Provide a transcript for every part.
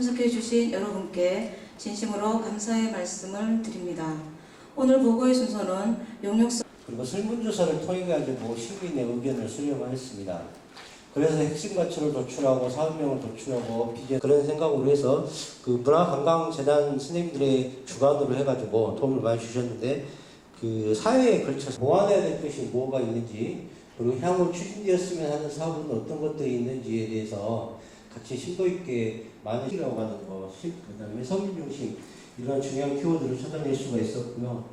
참석해 주신 여러분께 진심으로 감사의 말씀을 드립니다. 오늘 보고의 순서는 용역사 그리고 설문조사를 통해 가지고 시민의 의견을 수렴하였습니다. 그래서 핵심 가치를 도출하고 사업명을 도출하고 그런 생각으로 해서 그 문화관광재단 선생님들의 주관으로 해가지고 도움을 많이 주셨는데 그 사회에 걸쳐서 보완해야 될 것이 뭐가 있는지 그리고 향후 추진되었으면 하는 사업은 어떤 것들이 있는지에 대해서 같이 심도 있게 많이 시라고 하는 거, 그다음에 서민 중심 이런 중요한 키워드를 찾아낼 수가 있었고요.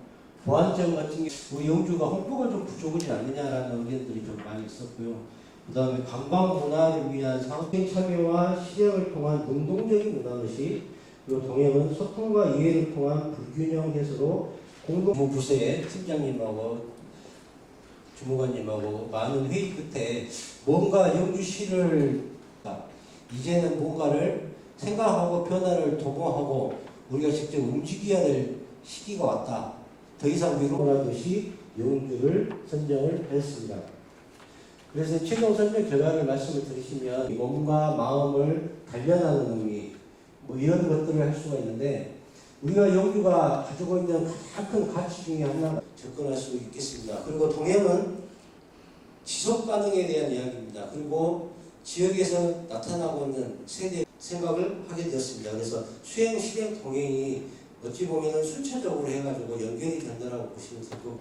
보안점 같은 게 우리 영주가 홍보가 좀 부족하지 않느냐라는 의견들이 좀 많이 있었고요. 그 다음에 관광 문화를 위한 상생 참여와 실행을 통한 능동적인 문화의식 그리고 동행은 소통과 이해를 통한 불균형 해소로 공동 부서의 팀장님하고 주무관님하고 많은 회의 끝에 뭔가 영주시를 이제는 뭔가를 생각하고 변화를 도모하고 우리가 직접 움직여야 될 시기가 왔다. 더 이상 위로하듯이 영주를 선정을 했습니다. 그래서 최종 선정 결과를 말씀을 드리시면 몸과 마음을 단련하는 의미 뭐 이런 것들을 할 수가 있는데 우리가 영주가 가지고 있는 가장 큰 가치 중에 하나가 접근할 수 있겠습니다. 그리고 동행은 지속 가능에 대한 이야기입니다. 그리고 지역에서 나타나고 있는 세대 생각을 하게 되었습니다. 그래서 수행 실행 동행이 어찌 보면은 순차적으로 해가지고 연결이 된다라고 보시면 되고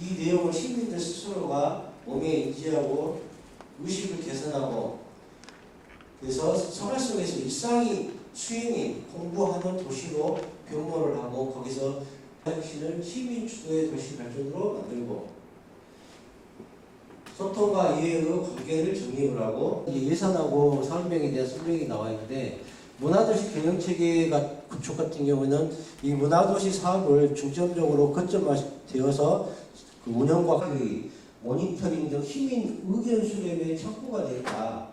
이 내용을 시민들 스스로가 몸에 인지하고 의식을 개선하고 그래서 생활 속에서 일상이 수행이 공부하는 도시로 변모를 하고 거기서 시를 시민 주도의 도시 발전으로 만들고 소통과 이해의 관계를 정립을 하고 예산하고 사업명에 대한 설명이 나와 있는데 문화도시 경영체계 구축 같은 경우는 이 문화도시 사업을 중점적으로 거점화되어서 그 운영과 그 모니터링 등 시민 의견 수렴의 창구가 되겠다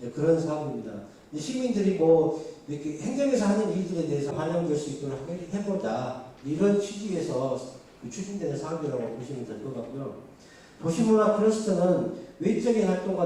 이제 그런 사업입니다. 이 시민들이 뭐 이렇게 행정에서 하는 일들에 대해서 반영될 수 있도록 해- 해보자 이런 취지에서 그 추진되는 사업이라고 보시면 될 것 같고요. 도시문화 클러스터는 외적인 활동과